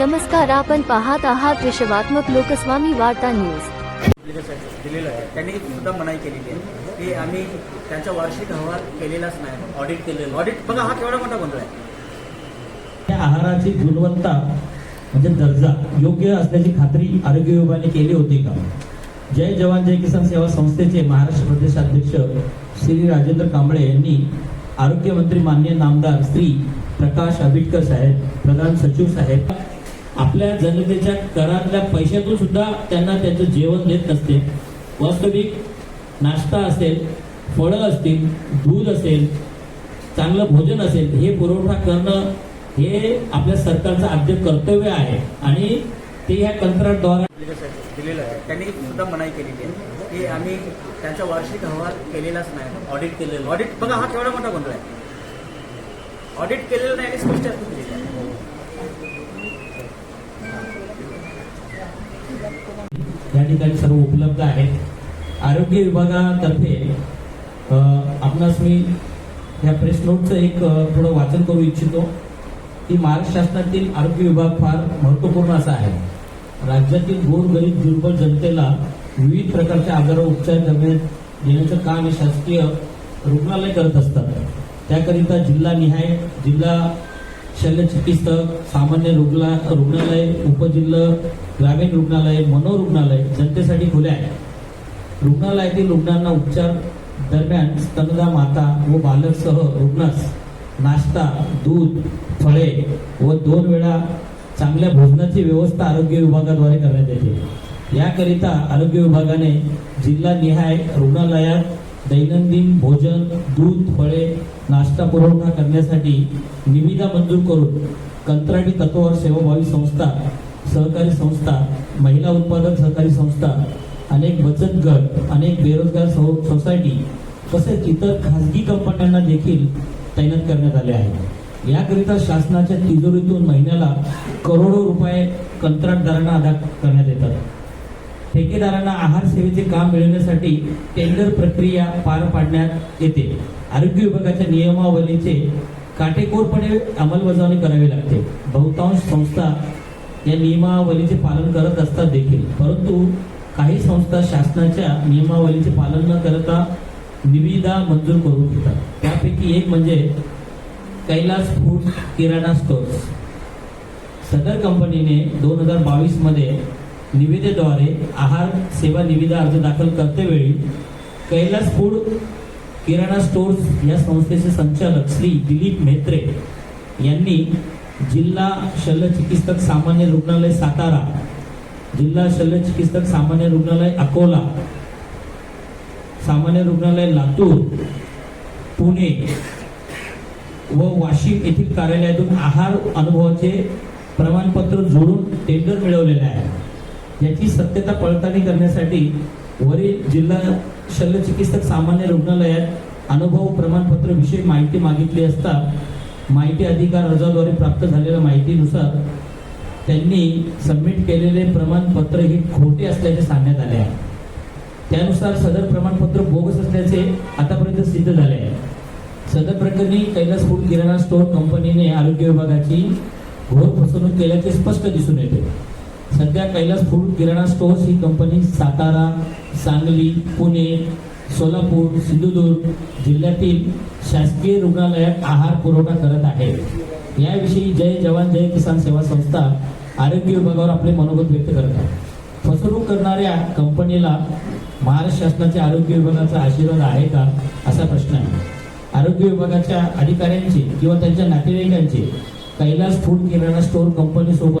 नमस्कार आपण पाहत आहात विश्वात्मक लोकस्वामी वार्ता न्यूज. दिलेलं आहे. त्यांनी सुद्धा मनाई केलेली आहे. की आम्ही त्यांचा वार्षिक अहवाल केलेलाच नाही. ऑडिट केलेलं. ऑडिट बघा हा केवढा मोठा गोंधळ आहे. त्या आहाराची गुणवत्ता म्हणजे दर्जा योग्य असल्याची खात्री आरोग्य विभागाने केली होती का? जय जवान जय किसान सेवा संस्थेचे महाराष्ट्र प्रदेश अध्यक्ष श्री राजेंद्र कांबळे यांनी आरोग्यमंत्री मान्य नामदार श्री प्रकाश आंबेडकर साहेब प्रधान सचिव साहेब आपल्या जनतेच्या करातल्या पैशातून सुद्धा त्यांना त्यांचं जेवण देत नसते. वास्तविक नाश्ता असेल फळं असतील दूध असेल चांगलं भोजन असेल हे पुरवठा करणं हे आपल्या सरकारचं आद्य कर्तव्य आहे. आणि ते या कंत्राटद्वारा दिलेलं आहे. त्यांनी सुद्धा मनाई केलेली आहे. की आम्ही त्यांचा वार्षिक अहवाल केलेलाच नाही. ऑडिट केलेलं. ऑडिट बघा हा केवढा मोठा गोंधळ आहे. ऑडिट केलेलं नाही आणि स्पष्ट केलेलं आहे. या ठिकाणी सर्व उपलब्ध आहेत. आरोग्य विभागातर्फे आपणास मी ह्या प्रेस नोटचं एक थोडं वाचन करू इच्छितो. की महाराष्ट्र शासनातील आरोग्य विभाग फार महत्त्वपूर्ण असा आहे. राज्यातील गोरगरीब दुर्बल जनतेला विविध प्रकारच्या आजारावर उपचार करण्यात देण्याचं काम हे शासकीय रुग्णालय करत असतात. त्याकरिता जिल्हानिहाय जिल्हा शल्य चिकित्सक सामान्य रुग्णा रुग्णालय उपजिल्हा ग्रामीण रुग्णालय मनोरुग्णालय जनतेसाठी खुले आहे रुग्णालयातील रुग्णांना उपचार दरम्यान स्तनदा माता व बालकसह रुग्णास नाश्ता दूध फळे व दोन वेळा चांगल्या भोजनाची व्यवस्था आरोग्य विभागाद्वारे करण्यात येते. याकरिता आरोग्य विभागाने जिल्हानिहाय रुग्णालयात दैनंदिन भोजन दूध फळे नाश्ता पुरवठा करण्यासाठी निविदा मंजूर करून कंत्राटी तत्वावर सेवाभावी संस्था सहकारी संस्था महिला उत्पादक सहकारी संस्था अनेक बचत गट अनेक बेरोजगार सो- सोसायटी तसेच इतर खासगी कंपन्यांना देखील तैनात करण्यात आले आहे. याकरिता शासनाच्या तिजोरीतून महिन्याला करोडो रुपये कंत्राटदारांना अदा करण्यात येतात. ठेकेदारांना आहार सेवेचे काम मिळवण्यासाठी टेंडर प्रक्रिया पार पाडण्यात येते. आरोग्य विभागाच्या नियमावलीचे काटेकोरपणे अंमलबजावणी करावी लागते. बहुतांश संस्था या नियमावलीचे पालन करत असतात देखील. परंतु काही संस्था शासनाच्या नियमावलीचे पालन न करता निविदा मंजूर करून घेतात. त्यापैकी एक म्हणजे कैलास फूड किराणा स्टोअर्स. सदर कंपनीने दोन हजार बावीसमध्ये निविदेद्वारे आहार सेवा निविदा अर्ज दाखल करतेवेळी कैलास फूड किराणा स्टोर्स या संस्थेचे संचालक श्री दिलीप मेत्रे यांनी जिल्हा शल्य चिकित्सक सामान्य रुग्णालय सातारा जिल्हा शल्य चिकित्सक सामान्य रुग्णालय अकोला सामान्य रुग्णालय लातूर पुणे व वाशिम येथील कार्यालयातून आहार अनुभवाचे प्रमाणपत्र जोडून टेंडर मिळवलेले आहे. याची सत्यता पडताळणी करण्यासाठी वरील जिल्हा शल्य चिकित्सक सामान्य रुग्णालयात अनुभव प्रमाणपत्र विषयी माहिती मागितली असता माहिती अधिकार अर्जाद्वारे प्राप्त झालेल्या माहितीनुसार त्यांनी सबमिट केलेले प्रमाणपत्र हे खोटे असल्याचे सांगण्यात आले आहे. त्यानुसार सदर प्रमाणपत्र बोगस असल्याचे आतापर्यंत सिद्ध झाले आहे. सदर प्रकरणी कैलास फूड किराणा स्टोअर कंपनीने आरोग्य विभागाची घोर फसवणूक केल्याचे स्पष्ट दिसून येते. सध्या कैलास फूड किराणा स्टोअर्स ही कंपनी सातारा सांगली पुणे सोलापूर सिंधुदुर्ग जिल्ह्यातील शासकीय रुग्णालयात आहार पुरवठा करत आहे. याविषयी जय जवान जय किसान सेवा संस्था आरोग्य विभागावर आपले मनोगत व्यक्त करत आहे. फसवणूक करणाऱ्या कंपनीला महाराष्ट्र शासनाच्या आरोग्य विभागाचा आशीर्वाद आहे का असा प्रश्न आहे. आरोग्य विभागाच्या अधिकाऱ्यांचे किंवा त्यांच्या नातेवाईकांचे कैलास फूड किराणा स्टोअर कंपनीसोबत